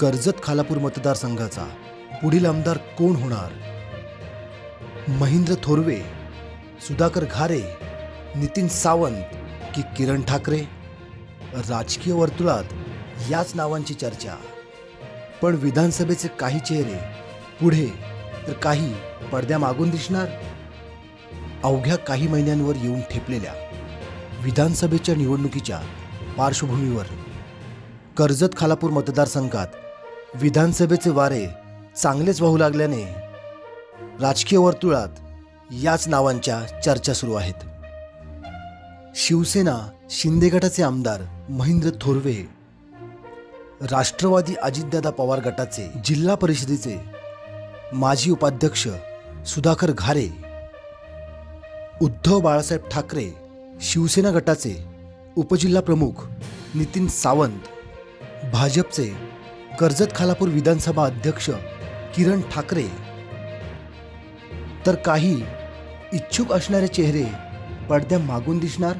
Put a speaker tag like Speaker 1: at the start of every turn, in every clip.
Speaker 1: कर्जत खालापूर मतदारसंघाचा पुढील आमदार कोण होणार? महेंद्र थोरवे सुधाकर घारे नितीन सावंत की किरण ठाकरे? राजकीय वर्तुळात याच नावांची चर्चा. पण विधानसभेचे काही चेहरे पुढे तर काही पडद्या मागून दिसणार? अवघ्या काही महिन्यांवर येऊन ठेपलेल्या विधानसभेच्या निवडणुकीच्या पार्श्वभूमीवर कर्जत खालापूर मतदारसंघात विधानसभेचे वारे चांगलेच वाहू लागल्याने राजकीय वर्तुळात याच नावांच्या चर्चा सुरू आहेत. शिवसेना शिंदे गटाचे आमदार महेंद्र थोरवे राष्ट्रवादी अजितदादा पवार गटाचे जिल्हा परिषदेचे माजी उपाध्यक्ष सुधाकर घारे उद्धव बाळासाहेब ठाकरे शिवसेना गटाचे उपजिल्हा प्रमुख नितीन सावंत भाजपचे कर्जत खालापूर विधानसभा अध्यक्ष किरण ठाकरे. तर काही इच्छुक असणारे चेहरे पडद्या मागून दिसणार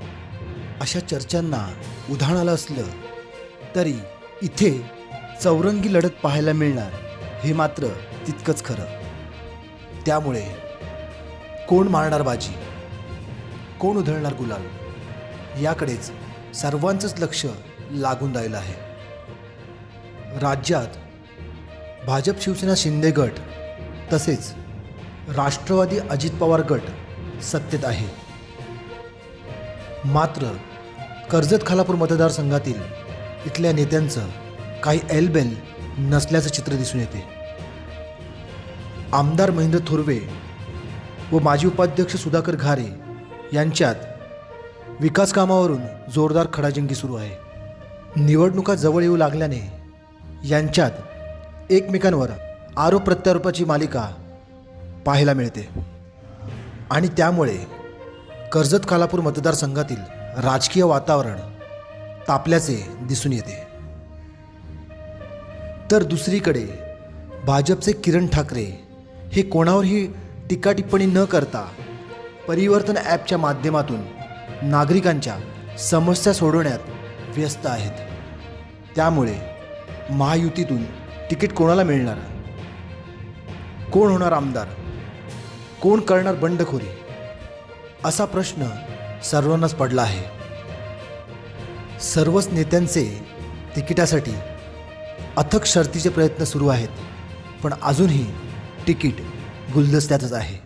Speaker 1: अशा चर्चांना उधाण आलं असलं तरी इथे चौरंगी लढत पाहायला मिळणार हे मात्र तितकंच खरं. त्यामुळे कोण मारणार बाजी? कोण उधळणार गुलाल? याकडेच सर्वांचंच लक्ष लागून राहिलं आहे. राज्यात भाजप शिवसेना शिंदे गट तसेच राष्ट्रवादी अजित पवार गट सत्तेत आहे. मात्र कर्जत खालापूर मतदारसंघातील इथल्या नेत्यांचं काही एलबेल नसल्याचं चित्र दिसून येते. आमदार महेंद्र थोरवे व माजी उपाध्यक्ष सुधाकर घारे यांच्यात विकास कामावरून जोरदार खडाजंगी सुरू आहे. निवडणुका जवळ येऊ लागल्याने यांच्यात एकमेकांवर आरोप प्रत्यारोपाची मालिका पाहायला मिळते. आणि त्यामुळे कर्जत खालापूर मतदारसंघातील राजकीय वातावरण तापल्याचे दिसून येते. तर दुसरीकडे भाजपचे किरण ठाकरे हे कोणावरही टीका टिप्पणी न करता परिवर्तन ॲपच्या माध्यमातून नागरिकांच्या समस्या सोडवण्यात व्यस्त आहेत. त्यामुळे महायुतीतून तिकीट कोणाला मिळणार? कोण होणार आमदार? कोण करणार बंडखोरी? असा प्रश्न सर्वांनाच पडला आहे. सर्वच नेत्यांचे तिकिटासाठी अथक शर्तीचे प्रयत्न सुरू आहेत पण अजूनही तिकीट गुलदस्त्यातच आहे.